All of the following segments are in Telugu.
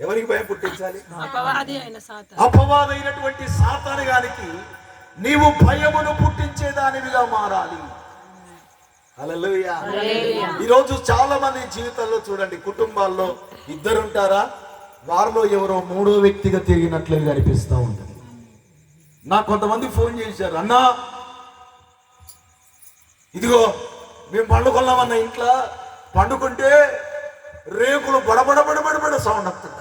ఎవరికి భయం పుట్టించాలి? అపవాదైనటువంటి సాతాను గారికి నీవు భయమును పుట్టించే దానివిగా మారాలి. ఈరోజు చాలా మంది జీవితాల్లో చూడండి కుటుంబాల్లో ఇద్దరుంటారా? వారిలో ఎవరో మూడో వ్యక్తిగా తిరిగినట్లుగా అనిపిస్తూ ఉంటుంది. నాకు కొంతమంది ఫోన్ చేశారు అన్నా ఇదిగో మేము పండుకున్నామన్న ఇంట్లో పండుకుంటే రేకులు బడబడ బడబడబడ సౌండ్ వస్తుంది.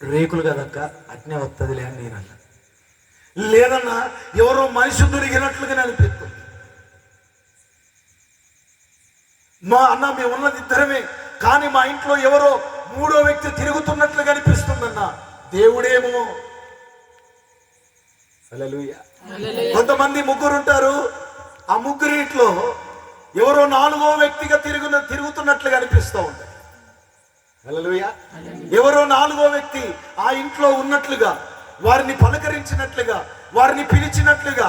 రేకులు కదక్క అట్నే వస్తుందిలే అని నేను అన్నా. లేదన్నా ఎవరో మనిషి దొరికినట్లుగా అనిపిస్తుంది. మా అన్న మేము ఉన్నది ఇద్దరమే కానీ మా ఇంట్లో ఎవరో మూడో వ్యక్తి తిరుగుతున్నట్లుగా అనిపిస్తుందన్న. దేవుడేమో. కొంతమంది ముగ్గురు ఉంటారు ఆ ముగ్గురిట్లో ఎవరో నాలుగో వ్యక్తిగా తిరుగున తిరుగుతున్నట్లుగా అనిపిస్తూ ఉంటుంది. హల్లెలూయా ఎవరో నాలుగో వ్యక్తి ఆ ఇంట్లో ఉన్నట్లుగా వారిని పలకరించినట్లుగా వారిని పిలిచినట్లుగా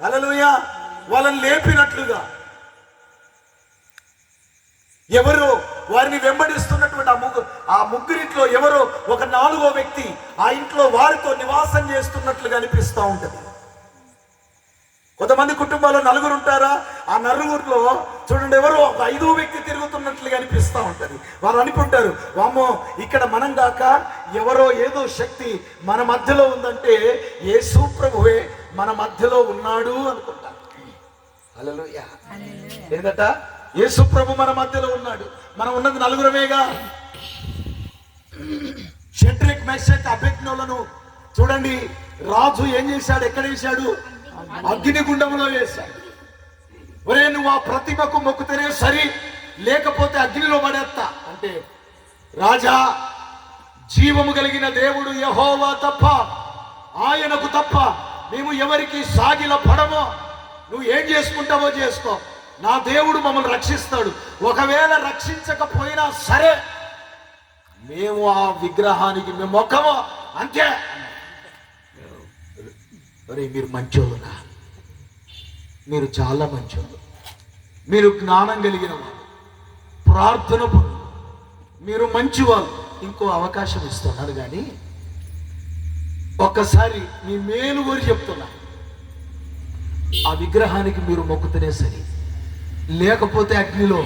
అలలోయ వాళ్ళని లేపినట్లుగా ఎవరో వారిని వెంబడిస్తున్నటువంటి ఆ ముగ్గురు ఆ ముగ్గురింట్లో ఎవరో ఒక నాలుగో వ్యక్తి ఆ ఇంట్లో వారితో నివాసం చేస్తున్నట్లుగా అనిపిస్తూ ఉంటుంది. కొంతమంది కుటుంబాల్లో నలుగురు ఉంటారా ఆ నలుగురిలో చూడండి ఎవరో ఒక ఐదో వ్యక్తి తిరుగుతున్నట్లుగా అనిపిస్తూ ఉంటది. వారు అనుకుంటారు వామ్మో ఇక్కడ మనం కాక ఎవరో ఏదో శక్తి మన మధ్యలో ఉందంటే ఏ ప్రభువే మన మధ్యలో ఉన్నాడు అనుకుంటారు. హల్లెలూయా. ఏంటట యేసు ప్రభు మన మధ్యలో ఉన్నాడు. మనం ఉన్నది నలుగురమేగా? షెడ్రిక్ మెషక్ అభిజ్ఞులను చూడండి రాజు ఏం చేశాడు? ఎక్కడ వేశాడు? అగ్నిగుండంలో వేశాడు. ఒరే నువ్వు ఆ ప్రతిమకు మొక్కుతేనే సరి లేకపోతే అగ్నిలో పడేస్తా అంటే రాజా జీవము కలిగిన దేవుడు యహోవా తప్ప ఆయనకు తప్ప మేము ఎవరికి సాగిల పడమో నువ్వు ఏం చేసుకుంటావో చేసుకో. నా దేవుడు మమ్మల్ని రక్షిస్తాడు. ఒకవేళ రక్షించకపోయినా సరే మేము ఆ విగ్రహానికి మేము మొక్కము అంతే. మరి మీరు మంచోళ్ళునా మీరు చాలా మంచివారు మీరు జ్ఞానం కలిగిన వారు ప్రార్థన మీరు మంచివారు ఇంకో అవకాశం ఇస్తున్నారు కానీ ఒక్కసారి మీ మేలు కోరి చెప్తున్నా. ఆ విగ్రహానికి మీరు మొక్కుతూనే సరి. లేకపోతే అగ్నిలో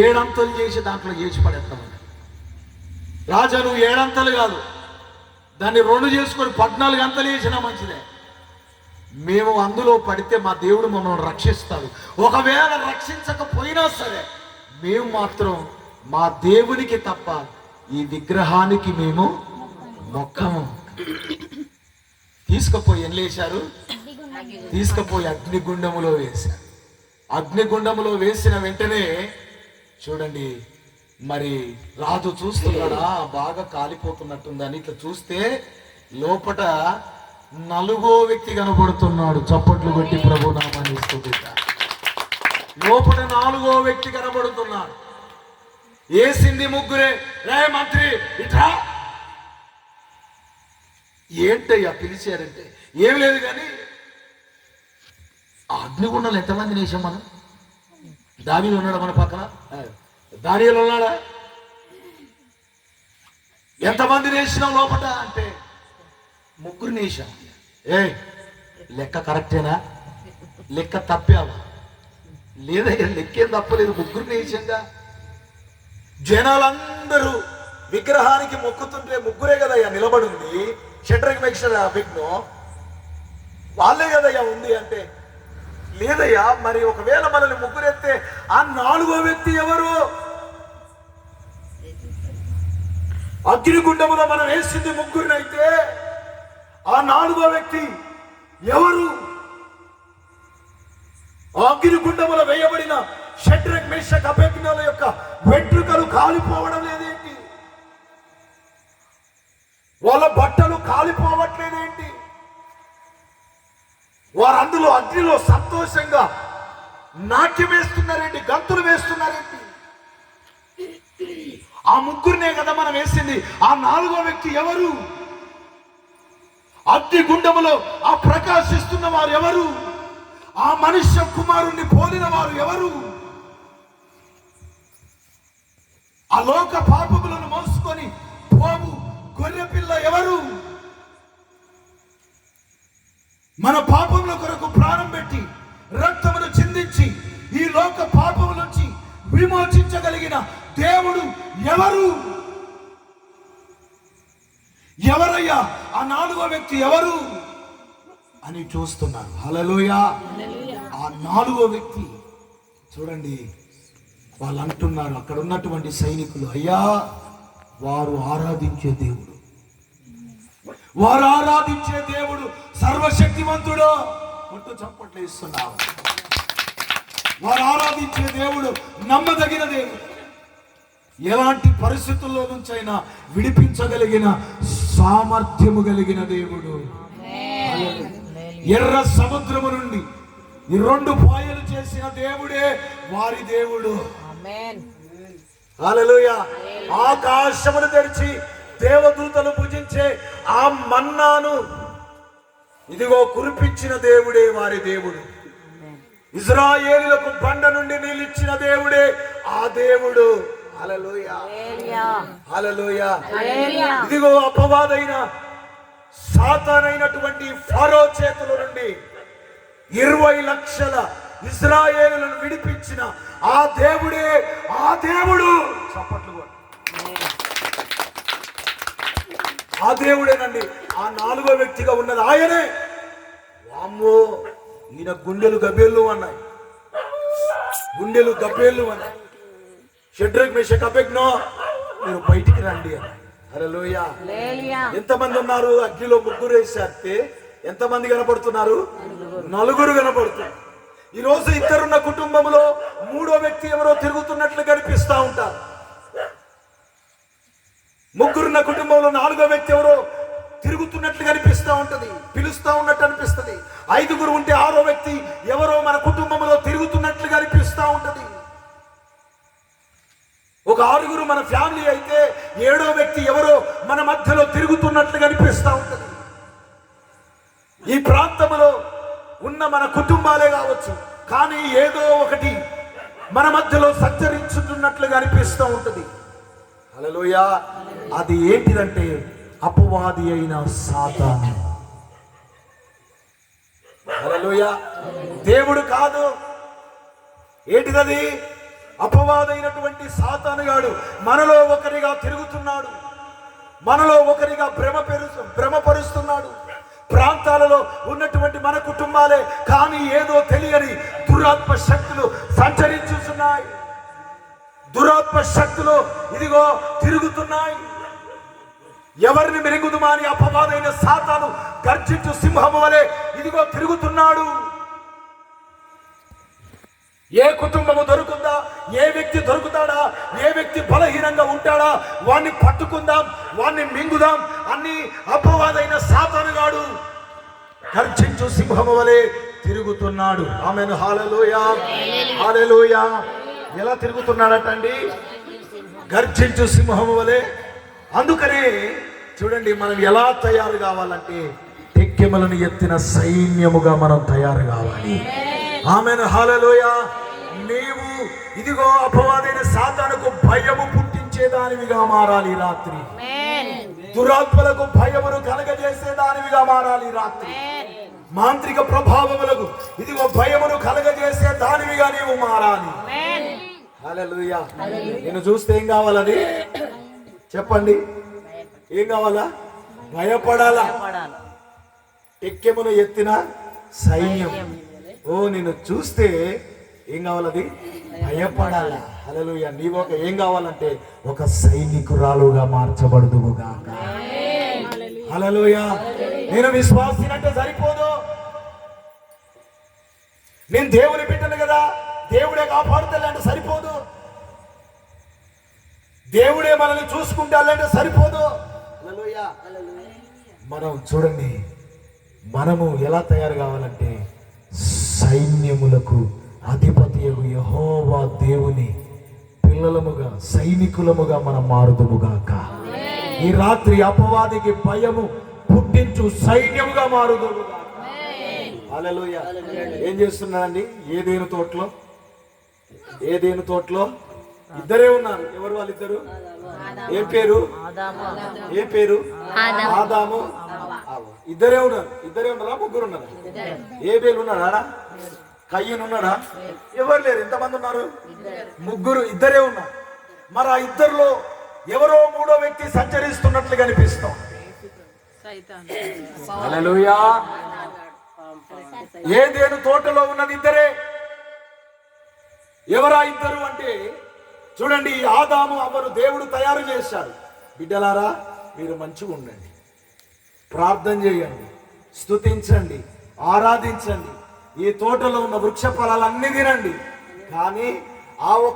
ఏడంతలు చేసి దాంట్లో చేసి పడేస్తామని రాజా నువ్వు ఏడంతలు కాదు. దాన్ని రెండు చేసుకొని పద్నాలుగు అంతలు వేసినా మంచిదే. మేము అందులో పడితే మా దేవుడు మమ్మల్ని రక్షిస్తాడు. ఒకవేళ రక్షించకపోయినా సరే మేము మాత్రం మా దేవునికి తప్ప ఈ విగ్రహానికి మేము మొక్కము. తీసుకుపోయి ఏం లేశారు? తీసుకుపోయి అగ్నిగుండములో వేశారు. అగ్నిగుండములో వేసిన వెంటనే చూడండి మరి రాజు చూస్తున్నాడా? బాగా కాలిపోతున్నట్టుందని ఇట్లా చూస్తే లోపట నలుగో వ్యక్తి కనబడుతున్నాడు. చప్పట్లు కొట్టి ప్రభు నామాన్ని స్తుతిద్దాం. లోపల నాలుగో వ్యక్తి కనబడుతున్నాడు. ఏసింది ముగ్గురే. రే మంత్రి ఇట్రా. ఏంటయ్యా పిలిచారంటే? ఏం లేదు కానీ అగ్నిగుండలు ఎంతమంది నేసాం మనం? దానిలో ఉన్నాడా మన పక్కన? దానిలో ఉన్నాడా? ఎంతమంది నేసినాం లోపట అంటే ముగ్గురు ఏ లెక్క కరెక్టేనా? లెక్క తప్పావా? లేదయ్యా లెక్కేం తప్పలేదు. ముగ్గురు నేసంగా జనాలందరూ విగ్రహానికి మొక్కుతుంటే ముగ్గురే కదయ్యా నిలబడింది. షట్రక్ మెక్షర్ విఘ్నం వాళ్ళే కదయ్యా ఉంది అంటే. లేదయ్యా మరి ఒకవేళ మనల్ని ముగ్గురెత్తే ఆ నాలుగో వ్యక్తి ఎవరు? అగ్నిగుండములో మనం వేసింది ముగ్గురినైతే ఆ నాలుగో వ్యక్తి ఎవరు? ఆ అగ్నిగుండములో వేయబడిన షడ్రక్ మేషక్ అభ్యర్థుల యొక్క వెంట్రుకలు కాలిపోవడం లేదేంటి వాళ్ళ బట్టలు కాలిపోవట్లేదేంటి వారు అందులో అగ్నిలో సంతోషంగా నాట్యం వేస్తున్నారేంటి? గంతులు వేస్తున్నారేంటి? ఆ ముగ్గురినే కదా మనం వేసింది. ఆ నాలుగో వ్యక్తి ఎవరు? అగ్ని గుండములో ఆ ప్రకాశిస్తున్న వారు ఎవరు ఆ మనుష్య కుమారుణ్ణి పోలిన వారు ఎవరు? ఆ లోక పాపములను మోసుకొని పోవు గొర్రె పిల్ల ఎవరు? మన పాపముల కొరకు ప్రాణం పెట్టి రక్తమును చిందించి ఈ లోక పాపము నుంచి విమోచించగలిగిన దేవుడు ఎవరు? ఎవరయ్యా? ఆ నాలుగో వ్యక్తి ఎవరు? అని చూస్తున్నారు. హలలోయ ఆ నాలుగో వ్యక్తి చూడండి వాళ్ళు అంటున్నారు అక్కడ ఉన్నటువంటి సైనికులు అయ్యా వారు ఆరాధించే దేవుడు. వారు ఆరాధించే దేవుడు సర్వశక్తివంతుడు. కొట్టు చప్పట్లు ఇస్తున్నావు వారు ఆరాధించే దేవుడు నమ్మదగిన దేవుడు. ఎలాంటి పరిస్థితుల్లో నుంచైనా విడిపించగలిగిన సామర్థ్యము కలిగిన దేవుడు. ఎర్ర సముద్రము నుండి ఈ రెండు పాయలు చేసిన దేవుడే వారి దేవుడు. ఆకాశమును తెరిచి దేవదూతలు భుజించే ఆ మన్నాను ఇదిగో కురిపించిన దేవుడే వారి దేవుడు. ఇజ్రాయేలులకు బండ నుండి నీళ్ళిచ్చిన దేవుడే ఆ దేవుడు. ఇదిగో అపవాదైన సాతానైనటువంటి ఫరో చేతుల నుండి ఇరవై లక్షల ఇజ్రాయేలులను విడిపించిన ఆ దేవుడే ఆ దేవుడు. చప్పట్లు. ఆ దేవుడేనండి. ఆ నాలుగో వ్యక్తిగా ఉన్నది. ఆయనే. వామ్మో ఈయన గుండెలు గబ్బేళ్ళు అన్నాయి. గుండెలు గబ్బేళ్ళు అన్నాయి. షడ్రక్ మేషక్ అబెగ్నో మీరు బయటికి రండి అన్నాయి హల్లెలూయ. ఎంతమంది ఉన్నారు? అగ్నిలో ముగ్గురు వేసేస్తే ఎంతమంది కనపడుతున్నారు? నలుగురు కనపడుతున్నారు. ఈ రోజు ఇద్దరున్న కుటుంబంలో మూడో వ్యక్తి ఎవరో తిరుగుతున్నట్లు కనిపిస్తా ఉంటారు. ముగ్గురున్న కుటుంబంలో నాలుగో వ్యక్తి ఎవరో తిరుగుతున్నట్లు కనిపిస్తా ఉంటది పిలుస్తా ఉన్నట్టు అనిపిస్తది. ఐదుగురు ఉంటే ఆరో వ్యక్తి ఎవరో మన కుటుంబంలో తిరుగుతున్నట్లు కనిపిస్తా ఉంటది. ఒక మన ఫ్యామిలీ అయితే ఏడో వ్యక్తి ఎవరో మన మధ్యలో తిరుగుతున్నట్లు కనిపిస్తూ ఉంటుంది. ఈ ప్రాంతంలో ఉన్న మన కుటుంబాలే కావచ్చు కానీ ఏదో ఒకటి మన మధ్యలో సంచరించుతున్నట్లుగా అనిపిస్తూ ఉంటుంది. అలలోయ అది ఏంటిదంటే అపవాది అయిన సాతాను. అలలోయ దేవుడు కాదు. ఏంటిదది? అపవాదైనటువంటి సాతానుగాడు మనలో ఒకరిగా తిరుగుతున్నాడు. మనలో ఒకరిగా భ్రమ పెరు భ్రమపరుస్తున్నాడు. ప్రాంతాలలో ఉన్నటువంటి మన కుటుంబాలే కానీ ఏదో తెలియని దురాత్మ శక్తులు సంచరించుతున్నాయి. దురాత్మ శక్తులు ఇదిగో తిరుగుతున్నాయి. ఎవరిని మెరుగుదుమా అని అపవాదైన సాతాను గర్జించు సింహము వలె ఇదిగో తిరుగుతున్నాడు. ఏ కుటుంబము దొరుకుతుందా ఏ వ్యక్తి దొరుకుతాడా? ఏ వ్యక్తి బలహీనంగా ఉంటాడా? వాణ్ణి పట్టుకుందాం వాణ్ణి మింగుదాం అన్ని అపవాదైన సాతానుగాడు గర్జించు సింహము వలె తిరుగుతున్నాడు. ఆమెను. హాలలోయ. హాలలోయ. ఎలా తిరుగుతున్నాడటండి? గర్జించు సింహము వలె. అందుకనే చూడండి మనం ఎలా తయారు కావాలంటే టెక్కెమలను ఎత్తిన సైన్యముగా మనం తయారు కావాలి. ఆమెను హాలలోయ నీవు ఇదిగో అపవాదైన సాతానుకు భయము పుట్టించేదానివిగా మారాలి రాత్రి. దురాత్మలకు భయమును కలగజేసేదానివిగా మారాలి రాత్రి. మాంత్రిక ప్రభావములకు ఇదిగో భయమును కలగజేసే దానివిగా నీవు మారాలి. నేను చూస్తే ఏం కావాలని? చెప్పండి. ఏం కావాలా? భయపడాలా? ఎక్కెమును ఎత్తిన సైన్యం. ఓ నేను చూస్తే ఏం కావాలది? భయపడాలా? హల్లెలూయా. నీవు ఒక ఏం కావాలంటే ఒక సైనికురాలుగా మార్చబడుదువుగాక హల్లెలూయా. నేను విశ్వాసినంటే సరిపోదు. నేను దేవుని బిడ్డను కదా దేవుడే కాపాడుతాలంటే సరిపోదు. దేవుడే మనల్ని చూసుకుంటాలంటే సరిపోదు. మనం చూడండి మనము ఎలా తయారు కావాలంటే సైన్యములకు అధిపతి యహోవా దేవుని పిల్లలముగా సైనికులముగా మనం మారుదుముగాక ఈ రాత్రి అపవాదికి భయము పుట్టించు సైన్యముగా మారుదుముగాక హల్లెలూయా. ఏం చేస్తున్నారండి? ఏదేను తోటలో? ఏదేను తోటలో? ఇద్దరే ఉన్నారు. ఎవరు వాళ్ళిద్దరు? ఏ పేరు? ఏ పేరు? ఆదాము. ఇద్దరే ఉన్నారు. ఇద్దరే ఉన్నారా ముగ్గురు ఉన్నారా? ఏ పేరు ఉన్నాడా? కయ్యను ఉన్నాడా? ఎవరు లేరు? ఎంతమంది ఉన్నారు? ముగ్గురు ఇద్దరే ఉన్నారు. మరి ఆ ఇద్దరిలో ఎవరో మూడో వ్యక్తి సంచరిస్తున్నట్లు కనిపిస్తాం. హల్లెలూయా. ఏదేను తోటలో ఉన్నది ఇద్దరే? ఎవరా ఇద్దరు అంటే చూడండి ఈ ఆదాము అవ్వను దేవుడు తయారు చేశారు బిడ్డలారా మీరు మంచిగా ఉండండి. ప్రార్థన చేయండి స్తుతించండి ఆరాధించండి. ఈ తోటలో ఉన్న వృక్ష ఫలాలన్నీ తినండి. కానీ ఆ ఒక్క